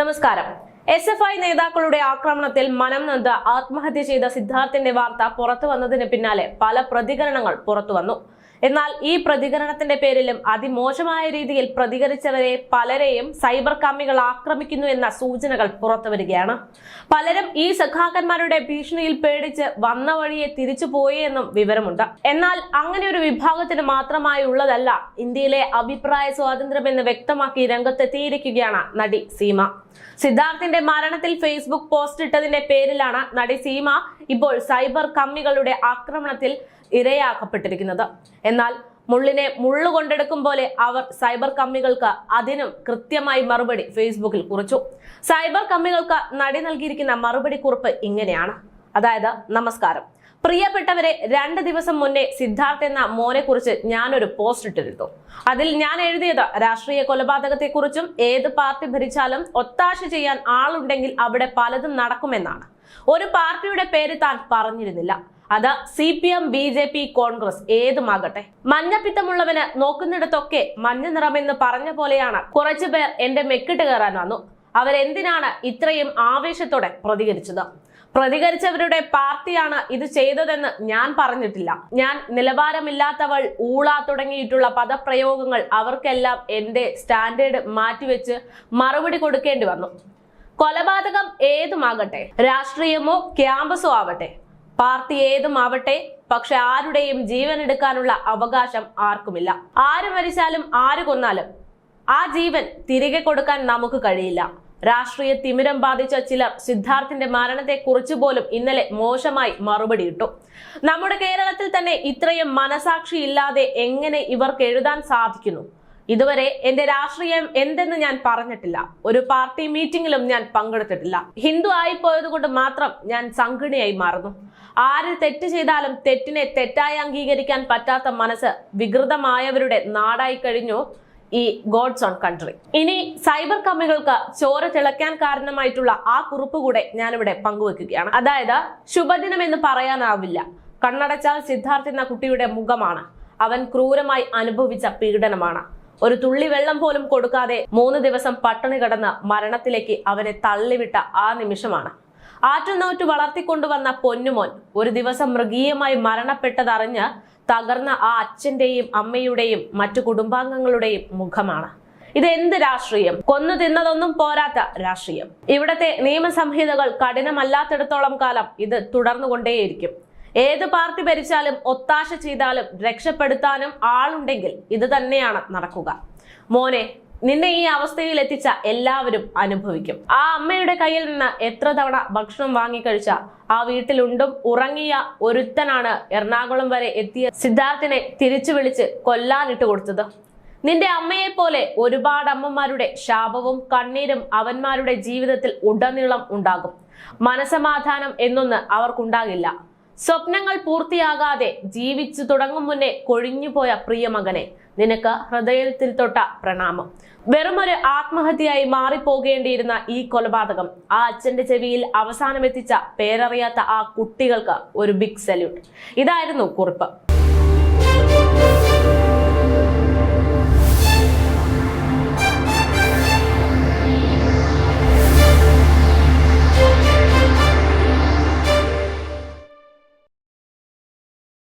നമസ്കാരം. S F I നേതാക്കളുടെ ആക്രമണത്തിൽ മനം നന്ദ് ആത്മഹത്യ ചെയ്ത സിദ്ധാർത്ഥിന്റെ വാർത്ത പുറത്തു വന്നതിന് പിന്നാലെ പല പ്രതികരണങ്ങൾ പുറത്തു വന്നു. എന്നാൽ ഈ പ്രതികരണത്തിന്റെ പേരിലും അതിമോശമായ രീതിയിൽ പ്രതികരിച്ചവരെ പലരെയും സൈബർ കമ്മികൾ ആക്രമിക്കുന്നു എന്ന സൂചനകൾ പുറത്തുവരികയാണ്. പലരും ഈ സഖാക്കന്മാരുടെ ഭീഷണിയിൽ പേടിച്ച് വന്ന വഴിയെ തിരിച്ചു പോയി എന്നും വിവരമുണ്ട്. എന്നാൽ അങ്ങനെ ഒരു വിഭാഗത്തിന് മാത്രമായി ഉള്ളതല്ല ഇന്ത്യയിലെ അഭിപ്രായ സ്വാതന്ത്ര്യം എന്ന് വ്യക്തമാക്കി രംഗത്തെത്തിയിരിക്കുകയാണ് നടി സീമ. സിദ്ധാർത്ഥിന്റെ മരണത്തിൽ ഫേസ്ബുക്ക് പോസ്റ്റ് ഇട്ടതിന്റെ പേരിലാണ് നടി സീമ ഇപ്പോൾ സൈബർ കമ്മികളുടെ ആക്രമണത്തിൽ ഇരയാക്കപ്പെട്ടിരിക്കുന്നത്. എന്നാൽ മുള്ളിനെ മുള്ളു കൊണ്ടെടുക്കും പോലെ അവർ സൈബർ കമ്മികൾക്ക് അതിനും കൃത്യമായി മറുപടി ഫേസ്ബുക്കിൽ കുറിച്ചു. സൈബർ കമ്മികൾക്ക് നടി നൽകിയിരിക്കുന്ന മറുപടി കുറിപ്പ് ഇങ്ങനെയാണ്. അതായത് നമസ്കാരം. പ്രിയപ്പെട്ടവരെ രണ്ട് ദിവസം മുന്നേ സിദ്ധാർത്ഥ് എന്ന മോനെ കുറിച്ച് ഞാനൊരു പോസ്റ്റ് ഇട്ടിരുന്നു. അതിൽ ഞാൻ എഴുതിയത് രാഷ്ട്രീയ കൊലപാതകത്തെക്കുറിച്ചും ഏത് പാർട്ടി ഭരിച്ചാലും ഒത്താശ ചെയ്യാൻ ആളുണ്ടെങ്കിൽ അവിടെ പലതും നടക്കുമെന്നാണ്. ഒരു പാർട്ടിയുടെ പേര് താൻ പറഞ്ഞിരുന്നില്ല. അത് C P M B J P Congress ഏതുമാകട്ടെ. മഞ്ഞപ്പിത്തമുള്ളവന് നോക്കുന്നിടത്തൊക്കെ മഞ്ഞ നിറമെന്ന് പറഞ്ഞ പോലെയാണ് കുറച്ചു പേർ എന്റെ മെക്കിട്ട് കയറാൻ വന്നു. അവരെന്തിനാണ് ഇത്രയും ആവേശത്തോടെ പ്രതികരിച്ചത്? പ്രതികരിച്ചവരുടെ പാർട്ടിയാണ് ഇത് ചെയ്തതെന്ന് ഞാൻ പറഞ്ഞിട്ടില്ല. ഞാൻ നിലവാരമില്ലാത്തവൾ ഊള തുടങ്ങിയിട്ടുള്ള പദപ്രയോഗങ്ങൾ അവർക്കെല്ലാം എന്റെ സ്റ്റാൻഡേർഡ് മാറ്റിവെച്ച് മറുപടി കൊടുക്കേണ്ടി വന്നു. കൊലപാതകം ഏതുമാകട്ടെ? രാഷ്ട്രീയമോ ക്യാമ്പസോ ആവട്ടെ? പാർട്ടി ഏതുമാവട്ടെ പക്ഷെ ആരുടെയും ജീവൻ എടുക്കാനുള്ള അവകാശം ആർക്കുമില്ല. ആര് മരിച്ചാലും ആര് കൊന്നാലും ആ ജീവൻ തിരികെ കൊടുക്കാൻ നമുക്ക് കഴിയില്ല. രാഷ്ട്രീയ തിമിരം ബാധിച്ച ചിലർ സിദ്ധാർത്ഥിന്റെ മരണത്തെ കുറിച്ച് പോലും ഇന്നലെ മോശമായി മറുപടി ഇട്ടു. നമ്മുടെ കേരളത്തിൽ തന്നെ ഇത്രയും മനസാക്ഷി ഇല്ലാതെ എങ്ങനെ ഇവർക്ക് എഴുതാൻ സാധിക്കുന്നു? ഇതുവരെ എന്റെ രാഷ്ട്രീയം എന്തെന്ന് ഞാൻ പറഞ്ഞിട്ടില്ല. ഒരു പാർട്ടി മീറ്റിംഗിലും ഞാൻ പങ്കെടുത്തിട്ടില്ല. ഹിന്ദു ആയിപ്പോയത് കൊണ്ട് മാത്രം ഞാൻ സംഘടനയായി മാറുന്നു. ആര് തെറ്റ് ചെയ്താലും തെറ്റിനെ തെറ്റായി അംഗീകരിക്കാൻ പറ്റാത്ത മനസ്സ് വികൃതമായവരുടെ നാടായി കഴിഞ്ഞു ഈ ഗോഡ്സ് ഓൺ കൺട്രി. ഇനി സൈബർ കമ്മികൾക്ക് ചോര തിളയ്ക്കാൻ കാരണമായിട്ടുള്ള ആ കുറിപ്പ് കൂടെ ഞാനിവിടെ പങ്കുവെക്കുകയാണ്. അതായത് ശുഭദിനം എന്ന് പറയാനാവില്ല. കണ്ണടച്ചാൽ സിദ്ധാർത്ഥ് എന്ന കുട്ടിയുടെ മുഖമാണ്. അവൻ ക്രൂരമായി അനുഭവിച്ച പീഡനമാണ്. ഒരു തുള്ളി വെള്ളം പോലും കൊടുക്കാതെ മൂന്ന് ദിവസം പട്ടിണി കിടന്ന് മരണത്തിലേക്ക് അവനെ തള്ളിവിട്ട ആ നിമിഷമാണ്. ആറ്റുനോറ്റ് വളർത്തിക്കൊണ്ടുവന്ന പൊന്നുമോൻ ഒരു ദിവസം മൃഗീയമായി മരണപ്പെട്ടതറിഞ്ഞ് തകർന്ന ആ അച്ഛന്റെയും അമ്മയുടെയും മറ്റു കുടുംബാംഗങ്ങളുടെയും മുഖമാണ്. ഇത് എന്ത് രാഷ്ട്രീയം? കൊന്നു തിന്നതൊന്നും പോരാത്ത രാഷ്ട്രീയം. ഇവിടത്തെ നിയമസംഹിതകൾ കഠിനമല്ലാത്തിടത്തോളം കാലം ഇത് തുടർന്നുകൊണ്ടേയിരിക്കും. ഏത് പാർട്ടി ഭരിച്ചാലും ഒത്താശ ചെയ്താലും രക്ഷപ്പെടുത്താനും ആളുണ്ടെങ്കിൽ ഇത് തന്നെയാണ് നടക്കുക. മോനെ നിന്നെ ഈ അവസ്ഥയിൽ എത്തിച്ച എല്ലാവരും അനുഭവിക്കും. ആ അമ്മയുടെ കയ്യിൽ നിന്ന് എത്ര തവണ ഭക്ഷണം വാങ്ങിക്കഴിച്ച ആ വീട്ടിലുണ്ടും ഉറങ്ങിയ ഒരുത്തനാണ് എറണാകുളം വരെ എത്തിയ സിദ്ധാർത്ഥിനെ തിരിച്ചു വിളിച്ച് കൊല്ലാനിട്ട് കൊടുത്തത്. നിന്റെ അമ്മയെ പോലെ ഒരുപാട് അമ്മമാരുടെ ശാപവും കണ്ണീരും അവന്മാരുടെ ജീവിതത്തിൽ ഉടനീളം ഉണ്ടാകും. മനസമാധാനം എന്നൊന്ന് അവർക്കുണ്ടാകില്ല. സ്വപ്നങ്ങൾ പൂർത്തിയാകാതെ ജീവിച്ചു തുടങ്ങും മുന്നേ കൊഴിഞ്ഞുപോയ പ്രിയമകനെ നിനക്ക് ഹൃദയത്തിൽ തൊട്ട പ്രണാമം. വെറുമൊരു ആത്മഹത്യയായി മാറിപ്പോകേണ്ടിയിരുന്ന ഈ കൊലപാതകം ആ അച്ഛന്റെ ചെവിയിൽ അവസാനമെത്തിച്ച പേരറിയാത്ത ആ കുട്ടികൾക്ക് ഒരു ബിഗ് സല്യൂട്ട് ഇതായിരുന്നു കുറിപ്പ്.